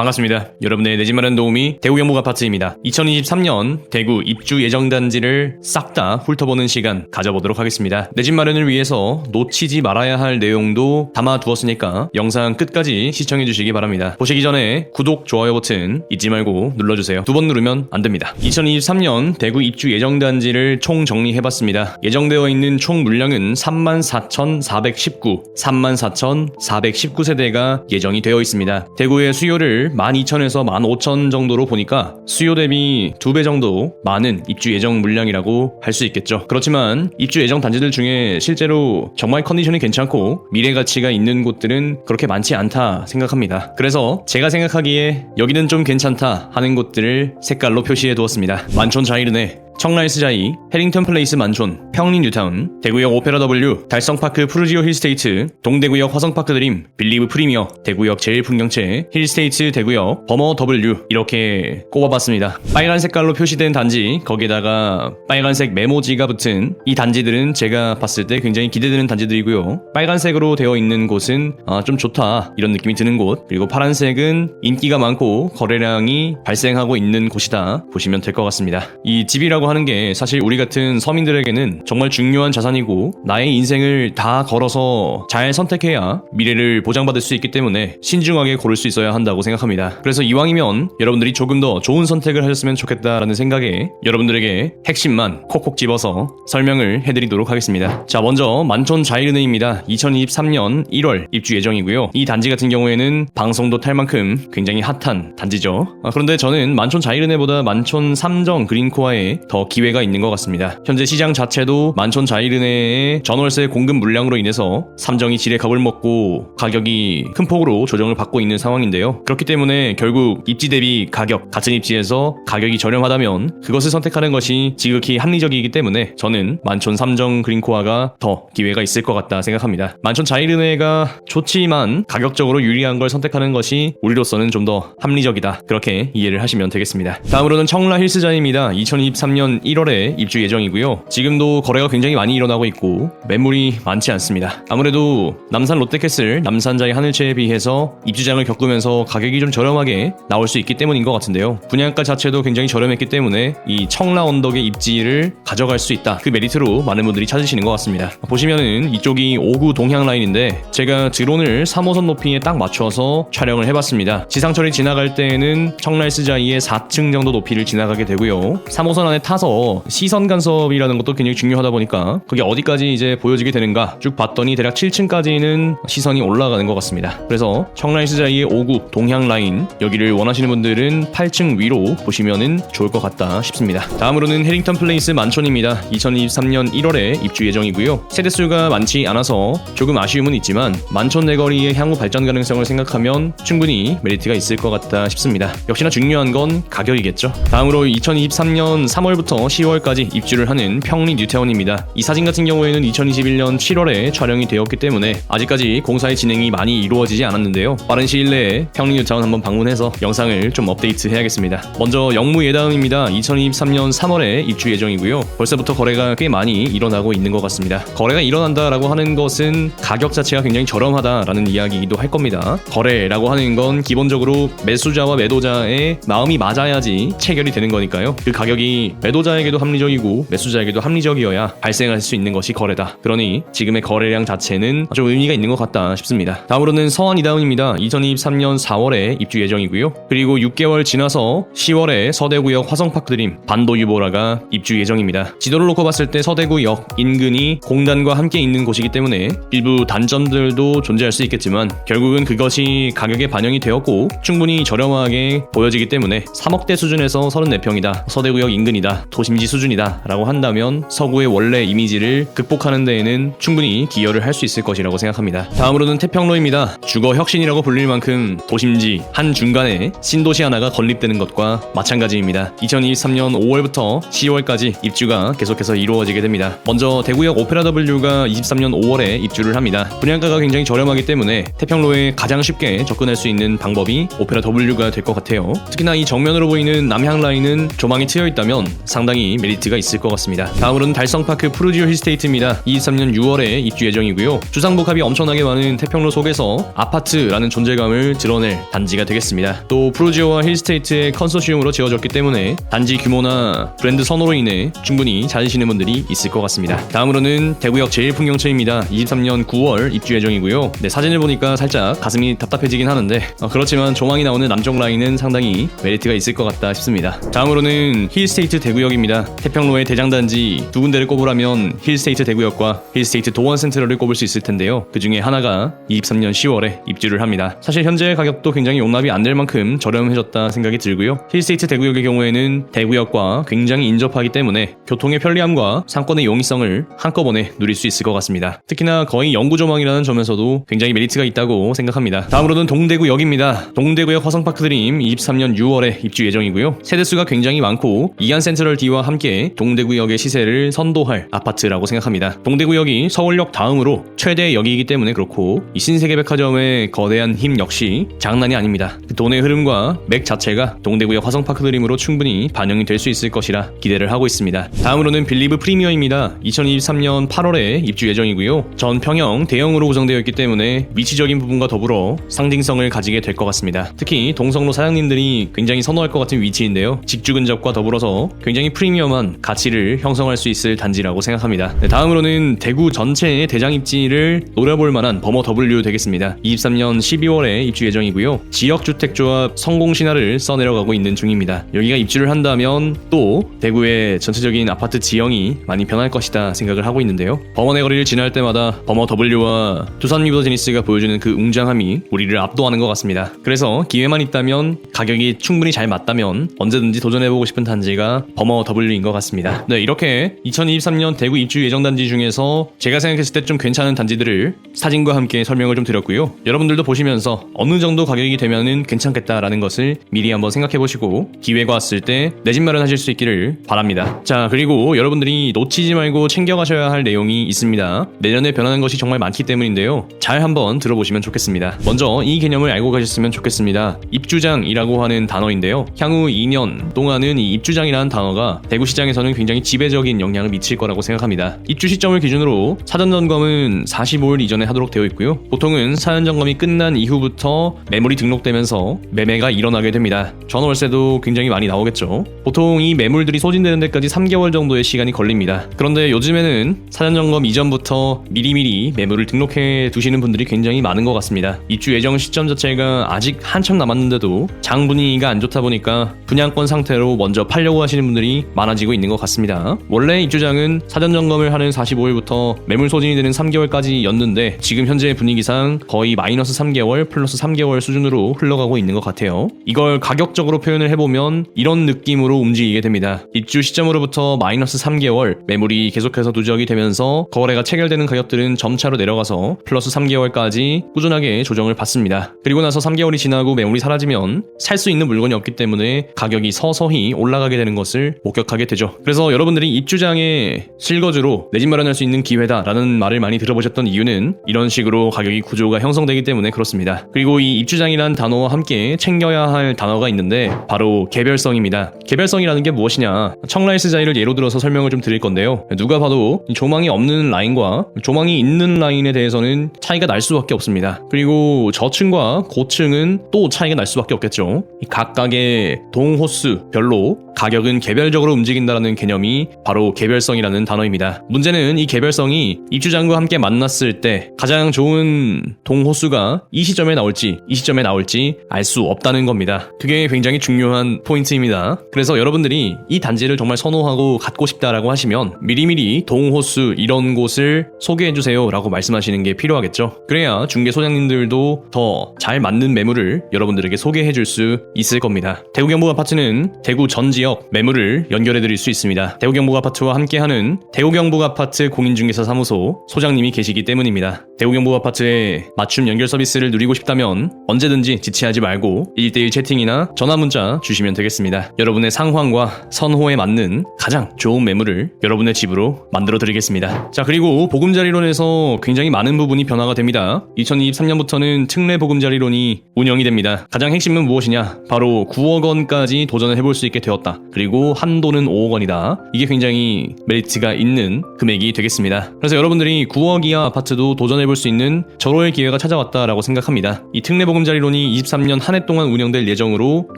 반갑습니다. 여러분의 내집 마련 도우미 대구 영목 아파트입니다. 2023년 대구 입주 예정 단지를 싹 다 훑어보는 시간 가져보도록 하겠습니다. 내집 마련을 위해서 놓치지 말아야 할 내용도 담아 두었으니까 영상 끝까지 시청해 주시기 바랍니다. 보시기 전에 구독, 좋아요 버튼 잊지 말고 눌러주세요. 두 번 누르면 안 됩니다. 2023년 대구 입주 예정 단지를 총 정리해봤습니다. 예정되어 있는 총 물량은 34,419, 34,419세대가 예정이 되어 있습니다. 대구의 수요를 12,000에서 15,000 정도로 보니까 수요 대비 2배 정도 많은 입주 예정 물량이라고 할 수 있겠죠. 그렇지만 입주 예정 단지들 중에 실제로 정말 컨디션이 괜찮고 미래 가치가 있는 곳들은 그렇게 많지 않다 생각합니다. 그래서 제가 생각하기에 여기는 좀 괜찮다 하는 곳들을 색깔로 표시해 두었습니다. 만촌 자이르네 청라이스 자이, 해링턴 플레이스 만촌, 평린 뉴타운, 대구역 오페라 W, 달성파크 푸르지오 힐스테이트, 동대구역 화성파크 드림, 빌리브 프리미어, 대구역 제일 풍경채, 힐스테이트 대구역, 버머 W 이렇게 꼽아봤습니다. 빨간 색깔로 표시된 단지, 거기에다가 빨간색 메모지가 붙은 이 단지들은 제가 봤을 때 굉장히 기대되는 단지들이고요. 빨간색으로 되어 있는 곳은 아, 좀 좋다 이런 느낌이 드는 곳, 그리고 파란색은 인기가 많고 거래량이 발생하고 있는 곳이다 보시면 될 것 같습니다. 이 집이라고 하는 게 사실 우리 같은 서민들에게는 정말 중요한 자산이고 나의 인생을 다 걸어서 잘 선택해야 미래를 보장받을 수 있기 때문에 신중하게 고를 수 있어야 한다고 생각합니다. 그래서 이왕이면 여러분들이 조금 더 좋은 선택을 하셨으면 좋겠다라는 생각에 여러분들에게 핵심만 콕콕 집어서 설명을 해드리도록 하겠습니다. 자, 먼저 만촌 자이르네입니다. 2023년 1월 입주 예정이고요. 이 단지 같은 경우에는 방송도 탈 만큼 굉장히 핫한 단지죠. 아, 그런데 저는 만촌 자이르네보다 만촌 삼정 그린코아에 더 기회가 있는 것 같습니다. 현재 시장 자체도 만촌 자이르네의 전월세 공급 물량으로 인해서 삼정이 지뢰 겁을 먹고 가격이 큰 폭으로 조정을 받고 있는 상황인데요. 그렇기 때문에 결국 입지 대비 가격 같은 입지에서 가격이 저렴하다면 그것을 선택하는 것이 지극히 합리적이기 때문에 저는 만촌 삼정 그린코아가 더 기회가 있을 것 같다 생각합니다. 만촌 자이르네가 좋지만 가격적으로 유리한 걸 선택하는 것이 우리로서는 좀 더 합리적이다. 그렇게 이해를 하시면 되겠습니다. 다음으로는 청라 힐스자입니다. 2023년 1월에 입주 예정이고요. 지금도 거래가 굉장히 많이 일어나고 있고 매물이 많지 않습니다. 아무래도 남산 롯데캐슬, 남산자의 하늘채에 비해서 입주장을 겪으면서 가격이 좀 저렴하게 나올 수 있기 때문인 것 같은데요. 분양가 자체도 굉장히 저렴했기 때문에 이 청라 언덕의 입지를 가져갈 수 있다. 그 메리트로 많은 분들이 찾으시는 것 같습니다. 보시면은 이쪽이 5구 동향 라인인데 제가 드론을 3호선 높이에 딱 맞춰서 촬영을 해봤습니다. 지상철이 지나갈 때에는 청라일스자이의 4층 정도 높이를 지나가게 되고요. 3호선 안에 타서 시선 간섭이라는 것도 굉장히 중요하다 보니까 그게 어디까지 이제 보여지게 되는가 쭉 봤더니 대략 7층까지는 시선이 올라가는 것 같습니다. 그래서 청라일스자이의 5구 동향 라인 여기를 원하시는 분들은 8층 위로 보시면은 좋을 것 같다 싶습니다. 다음으로는 해링턴 플레이스 만촌입니다. 2023년 1월에 입주 예정이고요. 세대 수가 많지 않아서 조금 아쉬움은 있지만 만촌 내거리의 향후 발전 가능성을 생각하면 충분히 메리트가 있을 것 같다 싶습니다. 역시나 중요한 건 가격이겠죠. 다음으로 2023년 3월 부터 10월까지 입주를 하는 평리 뉴태원입니다. 이 사진 같은 경우에는 2021년 7월에 촬영이 되었기 때문에 아직까지 공사의 진행이 많이 이루어지지 않았는데요. 빠른 시일 내에 평리 뉴태원 한번 방문해서 영상을 좀 업데이트 해야겠습니다. 먼저 영무 예다음입니다. 2023년 3월에 입주 예정이고요. 벌써부터 거래가 꽤 많이 일어나고 있는 것 같습니다. 거래가 일어난다라고 하는 것은 가격 자체가 굉장히 저렴하다라는 이야기이기도 할 겁니다. 거래라고 하는 건 기본적으로 매수자와 매도자의 마음이 맞아야지 체결이 되는 거니까요. 그 가격이 매 도자에게도 합리적이고 매수자에게도 합리적이어야 발생할 수 있는 것이 거래다. 그러니 지금의 거래량 자체는 좀 의미가 있는 것 같다 싶습니다. 다음으로는 서원 이다운입니다. 2023년 4월에 입주 예정이고요. 그리고 6개월 지나서 10월에 서대구역 화성파크 드림 반도 유보라가 입주 예정입니다. 지도를 놓고 봤을 때 서대구역 인근이 공단과 함께 있는 곳이기 때문에 일부 단점들도 존재할 수 있겠지만 결국은 그것이 가격에 반영이 되었고 충분히 저렴하게 보여지기 때문에 3억대 수준에서 34평이다. 서대구역 인근이다. 도심지 수준이다. 라고 한다면 서구의 원래 이미지를 극복하는 데에는 충분히 기여를 할 수 있을 것이라고 생각합니다. 다음으로는 태평로입니다. 주거 혁신이라고 불릴 만큼 도심지 한 중간에 신도시 하나가 건립되는 것과 마찬가지입니다. 2023년 5월부터 10월까지 입주가 계속해서 이루어지게 됩니다. 먼저 대구역 오페라 W가 23년 5월에 입주를 합니다. 분양가가 굉장히 저렴하기 때문에 태평로에 가장 쉽게 접근할 수 있는 방법이 오페라 W가 될 것 같아요. 특히나 이 정면으로 보이는 남향 라인은 조망이 트여 있다면 상당히 메리트가 있을 것 같습니다. 다음으로는 달성파크 프루지오 힐스테이트입니다. 23년 6월에 입주 예정이고요. 주상복합이 엄청나게 많은 태평로 속에서 아파트라는 존재감을 드러낼 단지가 되겠습니다. 또 프루지오와 힐스테이트의 컨소시움으로 지어졌기 때문에 단지 규모나 브랜드 선호로 인해 충분히 찾으시는 분들이 있을 것 같습니다. 다음으로는 대구역 제1풍경채입니다. 23년 9월 입주 예정이고요. 네, 사진을 보니까 살짝 가슴이 답답해지긴 하는데 어, 그렇지만 조망이 나오는 남쪽 라인은 상당히 메리트가 있을 것 같다 싶습니다. 다음으로는 힐스테이트 대구 역입니다. 태평로의 대장단지 두 군데를 꼽으라면 힐스테이트 대구역과 힐스테이트 도원 센트럴을 꼽을 수 있을 텐데요. 그 중에 하나가 23년 10월에 입주를 합니다. 사실 현재 가격도 굉장히 용납이 안 될 만큼 저렴해졌다 생각이 들고요. 힐스테이트 대구역의 경우에는 대구역과 굉장히 인접하기 때문에 교통의 편리함과 상권의 용이성을 한꺼번에 누릴 수 있을 것 같습니다. 특히나 거의 영구 조망이라는 점에서도 굉장히 메리트가 있다고 생각합니다. 다음으로는 동대구역입니다. 동대구역 화성파크 드림 23년 6월에 입주 예정이고요. 세대수가 굉장히 많고 이안 센트럴 D와 함께 동대구역의 시세를 선도할 아파트라고 생각합니다. 동대구역이 서울역 다음으로 최대 역이기 때문에 그렇고 이 신세계백화점의 거대한 힘 역시 장난이 아닙니다. 그 돈의 흐름과 맥 자체가 동대구역 화성파크 드림으로 충분히 반영이 될 수 있을 것이라 기대를 하고 있습니다. 다음으로는 빌리브 프리미어입니다. 2023년 8월에 입주 예정이고요. 전 평형 대형으로 구성되어 있기 때문에 위치적인 부분과 더불어 상징성을 가지게 될 것 같습니다. 특히 동성로 사장님들이 굉장히 선호할 것 같은 위치인데요. 직주 근접과 더불어서 굉장히 프리미엄한 가치를 형성할 수 있을 단지라고 생각합니다. 네, 다음으로는 대구 전체의 대장 입지를 노려볼 만한 버머 W 되겠습니다. 23년 12월에 입주 예정이고요. 지역주택조합 성공 신화를 써내려가고 있는 중입니다. 여기가 입주를 한다면 또 대구의 전체적인 아파트 지형이 많이 변할 것이다 생각을 하고 있는데요. 범원의 거리를 지날 때마다 버머 W와 두산 리버 제니스가 보여주는 그 웅장함이 우리를 압도하는 것 같습니다. 그래서 기회만 있다면 가격이 충분히 잘 맞다면 언제든지 도전해보고 싶은 단지가 버머 W인 것 같습니다. 네, 이렇게 2023년 대구 입주 예정 단지 중에서 제가 생각했을 때 좀 괜찮은 단지들을 사진과 함께 설명을 좀 드렸고요. 여러분들도 보시면서 어느 정도 가격이 되면은 괜찮겠다라는 것을 미리 한번 생각해 보시고 기회가 왔을 때 내 집 마련하실 수 있기를 바랍니다. 자, 그리고 여러분들이 놓치지 말고 챙겨가셔야 할 내용이 있습니다. 내년에 변하는 것이 정말 많기 때문인데요. 잘 한번 들어보시면 좋겠습니다. 먼저 이 개념을 알고 가셨으면 좋겠습니다. 입주장이라고 하는 단어인데요. 향후 2년 동안은 이 입주장이라는 단어 가 대구 시장에서는 굉장히 지배적인 영향을 미칠 거라고 생각합니다. 입주 시점을 기준으로 사전 점검은 45일 이전에 하도록 되어 있고요. 보통은 사전 점검이 끝난 이후부터 매물이 등록되면서 매매가 일어나게 됩니다. 전월세도 굉장히 많이 나오겠죠. 보통 이 매물들이 소진되는 데까지 3개월 정도의 시간이 걸립니다. 그런데 요즘에는 사전 점검 이전부터 미리미리 매물을 등록해 두시는 분들이 굉장히 많은 것 같습니다. 입주 예정 시점 자체가 아직 한참 남았는데도 장 분위기가 안 좋다 보니까 분양권 상태로 먼저 팔려고 하시는 분들이 많아지고 있는 것 같습니다. 원래 입주장은 사전 점검을 하는 45일부터 매물 소진이 되는 3개월까지였는데 지금 현재 분위기상 거의 마이너스 3개월 플러스 3개월 수준으로 흘러가고 있는 것 같아요. 이걸 가격적으로 표현을 해보면 이런 느낌으로 움직이게 됩니다. 입주 시점으로부터 마이너스 3개월 매물이 계속해서 누적이 되면서 거래가 체결되는 가격들은 점차로 내려가서 플러스 3개월까지 꾸준하게 조정을 받습니다. 그리고 나서 3개월이 지나고 매물이 사라지면 살 수 있는 물건이 없기 때문에 가격이 서서히 올라가게 되는 것을 목격하게 되죠. 그래서 여러분들이 입주장에 실거주로 내 집 마련할 수 있는 기회다라는 말을 많이 들어보셨던 이유는 이런 식으로 가격이 구조가 형성되기 때문에 그렇습니다. 그리고 이 입주장이란 단어와 함께 챙겨야 할 단어가 있는데 바로 개별성입니다. 개별성이라는 게 무엇이냐? 청라이스 자이를 예로 들어서 설명을 좀 드릴 건데요. 누가 봐도 이 조망이 없는 라인과 조망이 있는 라인에 대해서는 차이가 날 수밖에 없습니다. 그리고 저층과 고층은 또 차이가 날 수밖에 없겠죠. 이 각각의 동호수별로 가격은 개별 적으로 움직인다는 개념이 바로 개별성이라는 단어입니다. 문제는 이 개별성이 입주장과 함께 만났을 때 가장 좋은 동호수가 이 시점에 나올지 이 시점에 나올지 알 수 없다는 겁니다. 그게 굉장히 중요한 포인트입니다. 그래서 여러분들이 이 단지를 정말 선호하고 갖고 싶다라고 하시면 미리미리 동호수 이런 곳을 소개해 주세요라고 말씀하시는 게 필요하겠죠. 그래야 중개 소장님들도 더 잘 맞는 매물을 여러분들에게 소개해 줄 수 있을 겁니다. 대구 경북 아파트는 대구 전 지역 매물을 연결해 드릴 수 있습니다. 대구 경북 아파트와 함께하는 대구 경북 아파트 공인중개사 사무소 소장님이 계시기 때문입니다. 대구 경북 아파트의 맞춤 연결 서비스를 누리고 싶다면 언제든지 지체하지 말고 1대1 채팅이나 전화 문자 주시면 되겠습니다. 여러분의 상황과 선호에 맞는 가장 좋은 매물을 여러분의 집으로 만들어 드리겠습니다. 자, 그리고 보금자리론에서 굉장히 많은 부분이 변화가 됩니다. 2023년부터는 특례 보금자리론이 운영이 됩니다. 가장 핵심은 무엇이냐? 바로 9억 원까지 도전을 해볼 수 있게 되었다. 그리고 한도는 5억 원이다. 이게 굉장히 메리트가 있는 금액이 되겠습니다. 그래서 여러분들이 9억 이하 아파트도 도전해 볼 수 있는 절호의 기회가 찾아왔다라고 생각합니다. 이 특례보금자리론이 23년 한 해 동안 운영될 예정으로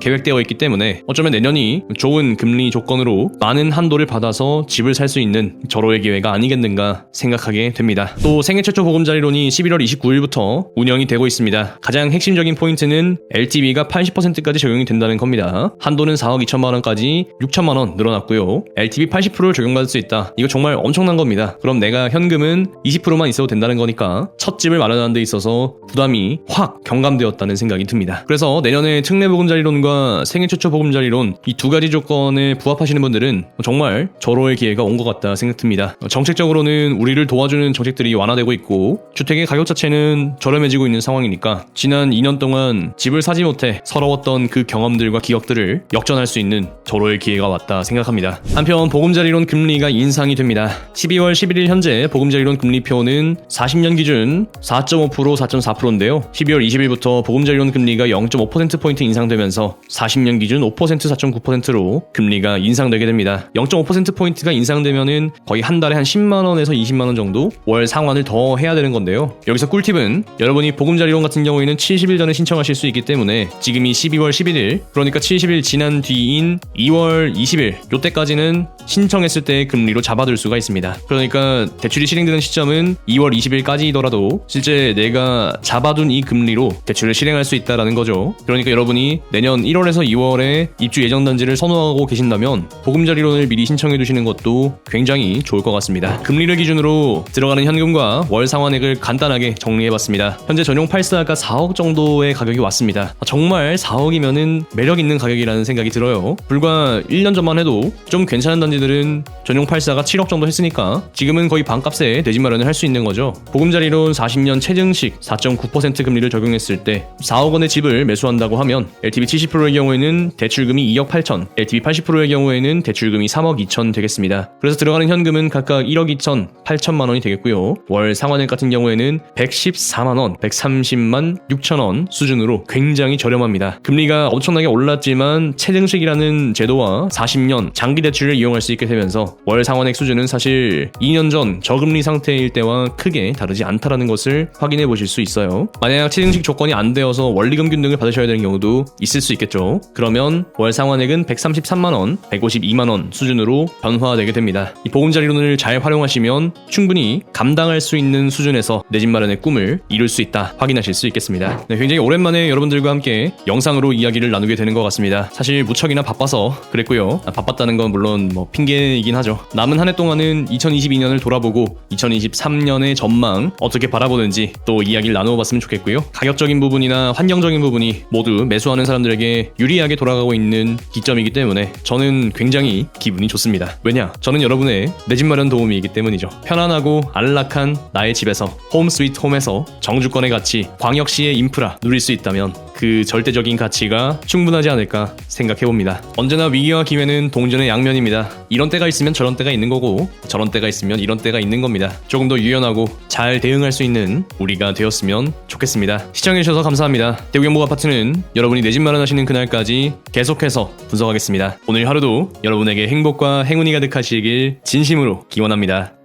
계획되어 있기 때문에 어쩌면 내년이 좋은 금리 조건으로 많은 한도를 받아서 집을 살 수 있는 절호의 기회가 아니겠는가 생각하게 됩니다. 또 생애 최초 보금자리론이 11월 29일부터 운영이 되고 있습니다. 가장 핵심적인 포인트는 LTV가 80%까지 적용이 된다는 겁니다. 한도는 4억 2천만 원까지 6천만 원 늘어났고요. LTV 80%를 적용받을 수 있다. 이거 정말 엄청난 겁니다. 그럼 내가 현금은 20%만 있어도 된다는 거니까 첫 집을 마련하는 데 있어서 부담이 확 경감되었다는 생각이 듭니다. 그래서 내년에 특례 보금자리론과 생애 최초 보금자리론 이 두 가지 조건에 부합하시는 분들은 정말 절호의 기회가 온 것 같다 생각됩니다. 정책적으로는 우리를 도와주는 정책들이 완화되고 있고 주택의 가격 자체는 저렴해지고 있는 상황이니까 지난 2년 동안 집을 사지 못해 서러웠던 그 경험들과 기억들을 역전할 수 있는 절호의 기회가 왔다 생각합니다. 한편 보금자리론 금리가 인상이 됩니다. 12월 11일 현재 보금자리론 금리표는 40년 기준 4.5% 4.4%인데요. 12월 20일부터 보금자리론 금리가 0.5%포인트 인상되면서 40년 기준 5% 4.9%로 금리가 인상되게 됩니다. 0.5%포인트가 인상되면은 거의 한 달에 한 10만원에서 20만원 정도 월 상환을 더 해야 되는 건데요. 여기서 꿀팁은 여러분이 보금자리론 같은 경우에는 70일 전에 신청하실 수 있기 때문에 지금이 12월 11일 그러니까 70일 지난 뒤인 2월 20일 요때까지는 신청했을 때 금리로 잡아둘 수가 있습니다. 그러니까 대출이 실행되는 시점은 2월 20일까지 이더라도 실제 내가 잡아둔 이 금리로 대출을 실행할 수 있다라는 거죠. 그러니까 여러분이 내년 1월에서 2월에 입주 예정 단지를 선호하고 계신다면 보금자리론을 미리 신청해 두시는 것도 굉장히 좋을 것 같습니다. 금리를 기준으로 들어가는 현금과 월 상환액을 간단하게 정리해봤습니다. 현재 전용 8사가 4억 정도의 가격이 왔습니다. 정말 4억이면은 매력 있는 가격이라는 생각이 들어요. 불과 1년 전만 해도 좀 괜찮은 단지들은 전용 8사가 7억 정도 했으니까 지금은 거의 반값에 내 집 마련을 할 수 있는 거죠. 보금자리 론 40년 최증식 4.9% 금리를 적용했을 때 4억 원의 집을 매수한다고 하면 LTV 70%의 경우에는 대출금이 2억 8천, LTV 80%의 경우에는 대출금이 3억 2천 되겠습니다. 그래서 들어가는 현금은 각각 1억 2천, 8천만 원이 되겠고요. 월 상환액 같은 경우에는 114만 원, 130만 6천 원 수준으로 굉장히 저렴합니다. 금리가 엄청나게 올랐지만 최증식이라는 제도와 40년 장기 대출을 이용할 수 있게 되면서 월 상환액 수준은 사실 2년 전 저금리 상태일 때와 크게 다르지 않다 라는 것을 확인해 보실 수 있어요. 만약 최증식 조건이 안 되어서 원리금 균 등을 받으셔야 되는 경우도 있을 수 있겠죠. 그러면 월 상환액은 133만 원, 152만 원 수준으로 변화되게 됩니다. 이 보금자리론을 잘 활용하시면 충분히 감당할 수 있는 수준에서 내 집 마련의 꿈을 이룰 수 있다 확인하실 수 있겠습니다. 네, 굉장히 오랜만에 여러분들과 함께 영상으로 이야기를 나누게 되는 것 같습니다. 사실 무척이나 바빠서 그랬고요. 아, 바빴다는 건 물론 뭐 핑계이긴 하죠. 남은 한 해 동안은 2022년을 돌아보고 2023년의 전망 어떻게 바라보는지 또 이야기를 나누어 봤으면 좋겠고요. 가격적인 부분이나 환경적인 부분이 모두 매수하는 사람들에게 유리하게 돌아가고 있는 기점이기 때문에 저는 굉장히 기분이 좋습니다. 왜냐? 저는 여러분의 내 집 마련 도움이기 때문이죠. 편안하고 안락한 나의 집에서 홈 스위트 홈에서 정주권의 가치, 광역시의 인프라 누릴 수 있다면 그 절대적인 가치가 충분하지 않을까 생각해 봅니다. 언제나 위기와 기회는 동전의 양면입니다. 이런 때가 있으면 저런 때가 있는 거고 저런 때가 있으면 이런 때가 있는 겁니다. 조금 더 유연하고 잘 대응할 수 있는 우리가 되었으면 좋겠습니다. 시청해주셔서 감사합니다. 대구경복 아파트는 여러분이 내 집 마련하시는 그날까지 계속해서 분석하겠습니다. 오늘 하루도 여러분에게 행복과 행운이 가득하시길 진심으로 기원합니다.